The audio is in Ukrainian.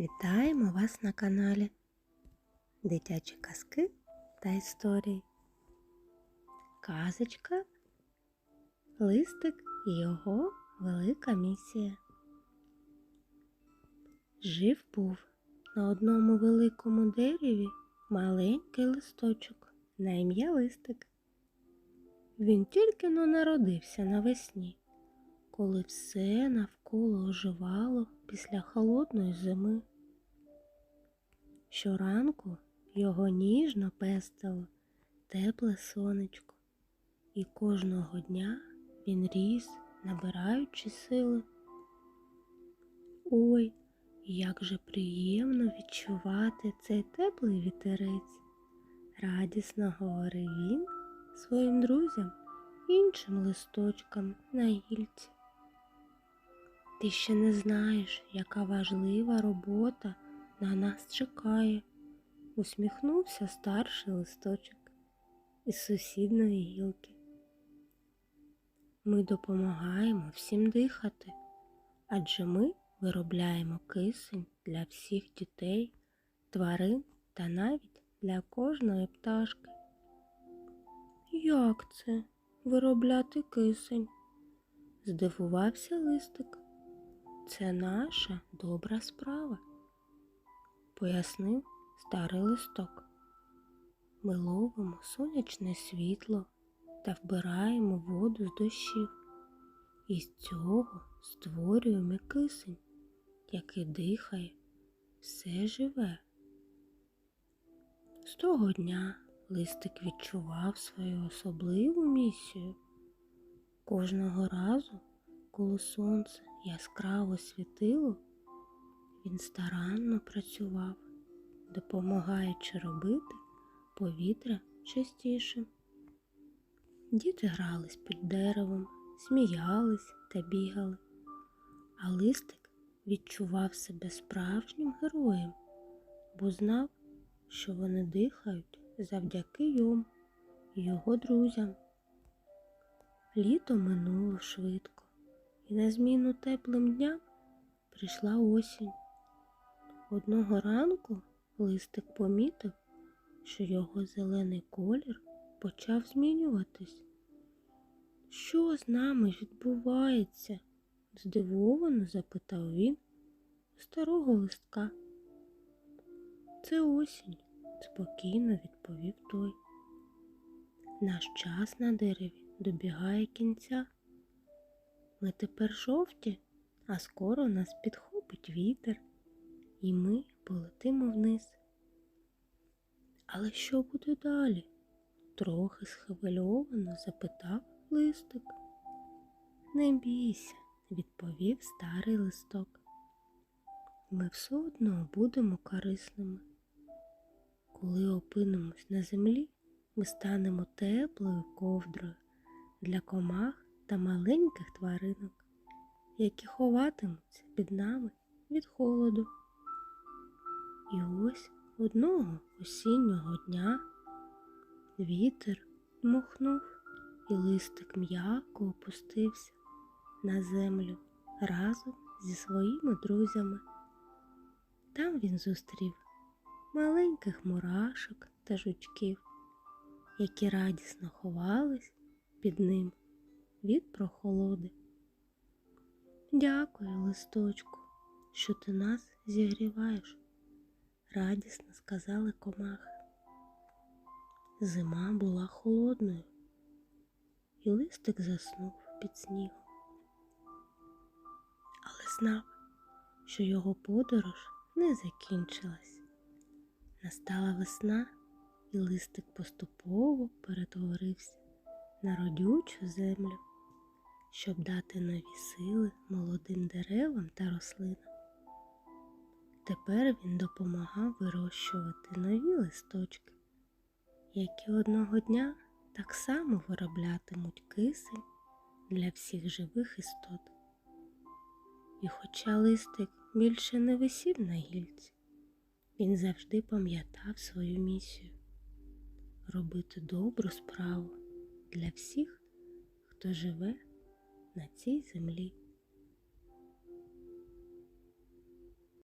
Вітаємо вас на каналі Дитячі казки та історії. Казочка Листик і його велика місія. Жив був на одному великому дереві маленький листочок на ім'я Листик. Він тільки но народився навесні, коли все навколо оживало після холодної зими. Щоранку його ніжно пестило тепле сонечко, і кожного дня він ріс, набираючи сили. Ой, як же приємно відчувати цей теплий вітерець, радісно говорив він своїм друзям, іншим листочкам на гільці. Ти ще не знаєш, яка важлива робота на нас чекає, усміхнувся старший листочок із сусідної гілки. Ми допомагаємо всім дихати, адже ми виробляємо кисень для всіх дітей, тварин та навіть для кожної пташки. Як це виробляти кисень? здивувався листик. Це наша добра справа, пояснив старий листок. Ми ловимо сонячне світло та вбираємо воду з дощів. І з цього створюємо кисень, який дихає, все живе. З того дня листик відчував свою особливу місію. Кожного разу, коли сонце яскраво світило, він старанно працював, допомагаючи робити повітря чистішим. Діти грались під деревом, сміялись та бігали, а листик відчував себе справжнім героєм, бо знав, що вони дихають завдяки йому і його друзям. Літо минуло швидко, і на зміну теплим дням прийшла осінь. Одного ранку листик помітив, що його зелений колір почав змінюватись. Що з нами відбувається? здивовано запитав він старого листка. Це осінь, спокійно відповів той. Наш час на дереві добігає кінця. Ми тепер жовті, а скоро нас підхопить вітер, і ми полетимо вниз. Але що буде далі? трохи схвильовано запитав листик. Не бійся, відповів старий листок. Ми все одно будемо корисними. Коли опинимось на землі, ми станемо теплою ковдрою для комах та маленьких тваринок, які ховатимуться під нами від холоду. І ось одного осіннього дня вітер дмухнув, і листик м'яко опустився на землю разом зі своїми друзями. Там він зустрів маленьких мурашок та жучків, які радісно ховались під ним від прохолоди. Дякую, листочку, що ти нас зігріваєш, радісно сказали комахи. Зима була холодною, і листик заснув під снігом. Але знав, що його подорож не закінчилась. Настала весна, і листик поступово перетворився на родючу землю, щоб дати нові сили молодим деревам та рослинам. Тепер він допомагав вирощувати нові листочки, які одного дня так само вироблятимуть кисень для всіх живих істот. І хоча листик більше не висів на гільці, він завжди пам'ятав свою місію робити добру справу для всіх, хто живе на цій землі.